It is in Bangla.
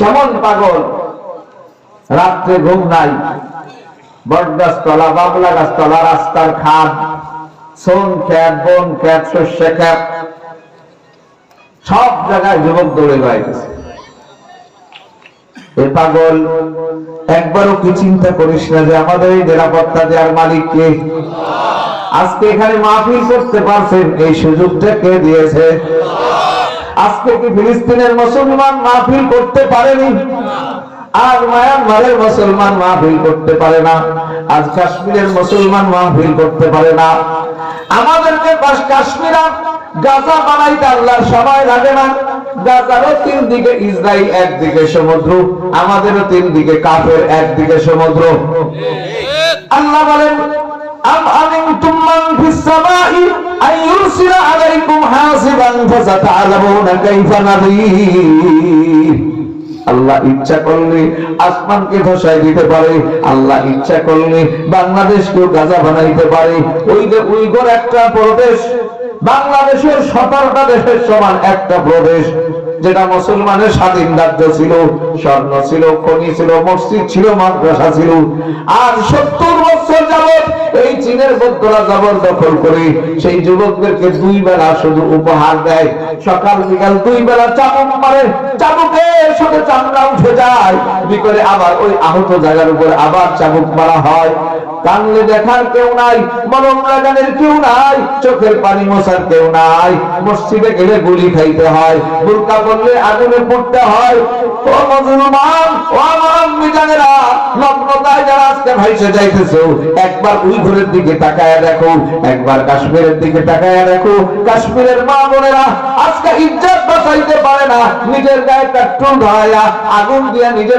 কেমন পাগল? রাত্রে ঘুম নাই। বট গাছতলা বাবলা গাছতলা রাস্তার খাদ, সোন খ্যাত, বন খ্যাত, শস্য খ্যাত। সব জায়গায় যুবক দৌড়ে বেড়াইতেছে। এ পাগল, একবারও কি চিন্তা করিস না যে আমাদের এই নিরাপত্তা দেওয়ার মালিক কে? আজকে এখানে মাহফিল করতে পারছেন, এই সুযোগটা কে দিয়েছে? আজকে কি ফিলিস্তিনের মুসলমান মাহফিল করতে পারেনি? আজ মায়ানমারের মুসলমান মাহফিল করতে পারে না। আজ কাশ্মীরের মুসলমান মাহফিল করতে পারে না। আমাদেরকে কাশ্মীরা, গাজা বানাইতে আল্লাহর সময় লাগে না। গাজারও তিন দিকে ইসরায়েল একদিকে সমুদ্র। আমাদেরও তিন দিকে কাফের একদিকে সমুদ্র। আল্লাহ বলেন আন ইউরসিলা আলাইকুম হাসিবান ফাসাতা'লামুনা কাইফা নাযীর আল্লাহ ইচ্ছা করলে আসমানকে ধসাই দিতে পারে, আল্লাহ ইচ্ছা করলে বাংলাদেশকেও গাজা বানাইতে পারে। ওই যে উইগর একটা প্রদেশ, বাংলাদেশের সতেরোটা দেশের সমান একটা প্রদেশ, যেটা মুসলমানের স্বাধীন রাজ্য ছিল, স্বর্ণ ছিল, খনি ছিল, মসজিদ ছিল, মাদ্রাসা ছিল। আর সত্তর চীনের জবর দখল করে সেই যুবকদেরকে দুই বেলা শুধু উপহার দেয়। সকাল বিকাল দুই বেলা চাবুক মারে, চাবুকের সাথে চামড়া উঠে যায়। বিকলে আবার ওই আহত জায়গার উপর আবার চাবুক মারা হয়? কানলে দেখার কেউ নাই, মলম কেউ নাই, চোখের পানি মশার কেউ নাই। মসজিদে গেলে গুলি খাইতে হয়, বুরকা বললে আগুনে পড়তে হয়। মুসলমান আজকে ভাইসে যাইতেছো একবার উইঘুরের দিকে তাকায় দেখো, একবার কাশ্মীরের দিকে তাকায় দেখো। কাশ্মীরের মা বোনেরা, আজকে ইজ্জত বাঁচাইতে পারে না, নিজের গায়ে পেট্রোল ধরাইয়া আগুন দিয়ে নিজে